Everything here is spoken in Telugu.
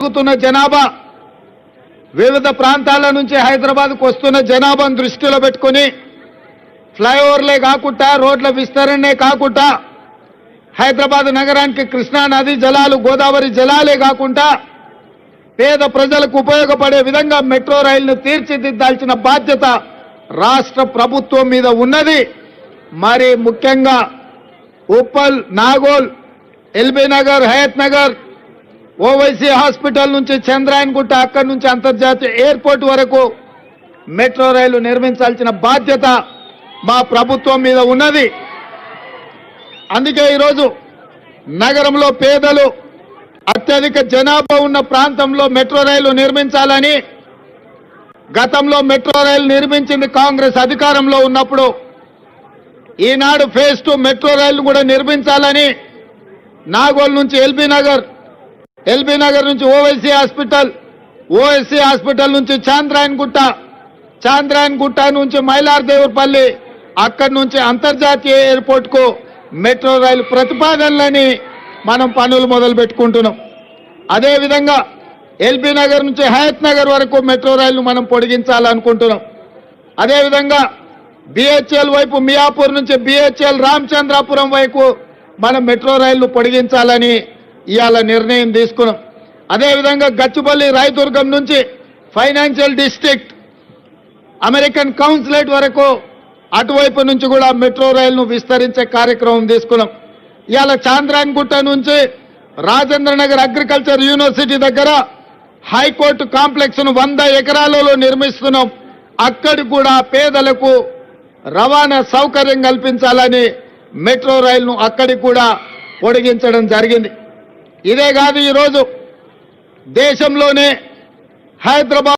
పెరుగుతున్న జనాభా వివిధ ప్రాంతాల నుంచి హైదరాబాద్కు వస్తున్న జనాభాను దృష్టిలో పెట్టుకుని ఫ్లైఓవర్లే కాకుండా రోడ్ల విస్తరణే కాకుండా హైదరాబాద్ నగరానికి కృష్ణా నది జలాలు గోదావరి జలాలే కాకుండా పేద ప్రజలకు ఉపయోగపడే విధంగా మెట్రో రైలును తీర్చిదిద్దాల్సిన బాధ్యత రాష్ట్ర ప్రభుత్వం మీద ఉన్నది. మరి ముఖ్యంగా Uppal Nagole L B Nagar Hayath Nagar Owaisi hospital నుంచి చంద్రాయన్గుట్ట అక్కడి నుంచి అంతర్జాతీయ ఎయిర్పోర్ట్ వరకు మెట్రో రైలు నిర్మించాల్సిన బాధ్యత మా ప్రభుత్వం మీద ఉన్నది. అందుకే ఈరోజు నగరంలో పేదలు అత్యధిక జనాభా ఉన్న ప్రాంతంలో మెట్రో రైలు నిర్మించాలని గతంలో మెట్రో రైలు నిర్మించింది కాంగ్రెస్ అధికారంలో ఉన్నప్పుడు ఈనాడు ఫేజ్ టూ మెట్రో రైలు కూడా నిర్మించాలని నాగోల్ నుంచి ఎల్బీ నగర్ ఎల్బీ నగర్ నుంచి ఓవైసీ హాస్పిటల్ ఓఎస్సీ హాస్పిటల్ నుంచి చాంద్రాయన్ గుట్ట చాంద్రాయన్ గుట్ట నుంచి మైలార్దేవుపల్లి అక్కడి నుంచి అంతర్జాతీయ ఎయిర్పోర్ట్కు మెట్రో రైలు ప్రతిపాదనలని మనం పనులు మొదలు పెట్టుకుంటున్నాం. అదేవిధంగా ఎల్బీ నగర్ నుంచి హయత్ నగర్ వరకు మెట్రో రైలు మనం పొడిగించాలనుకుంటున్నాం. అదేవిధంగా బిహెచ్ఎల్ వైపు మియాపూర్ నుంచి బిహెచ్ఎల్ రామచంద్రాపురం వైపు మనం మెట్రో రైళ్ళు పొడిగించాలని ఇవాళ నిర్ణయం తీసుకున్నాం. అదేవిధంగా గచ్చిపల్లి రాయదుర్గం నుంచి ఫైనాన్షియల్ డిస్ట్రిక్ట్ అమెరికన్ కౌన్సిలేట్ వరకు అటువైపు నుంచి కూడా మెట్రో రైలును విస్తరించే కార్యక్రమం తీసుకున్నాం. ఇవాళ చాంద్రాంగుట్ట నుంచి రాజేంద్ర నగర్ అగ్రికల్చర్ యూనివర్సిటీ దగ్గర హైకోర్టు కాంప్లెక్స్ను వంద ఎకరాలలో నిర్మిస్తున్నాం. అక్కడి కూడా పేదలకు రవాణా సౌకర్యం కల్పించాలని మెట్రో రైలును అక్కడికి కూడా పొడిగించడం జరిగింది. ఇదే కాదు ఈరోజు దేశంలోనే హైదరాబాద్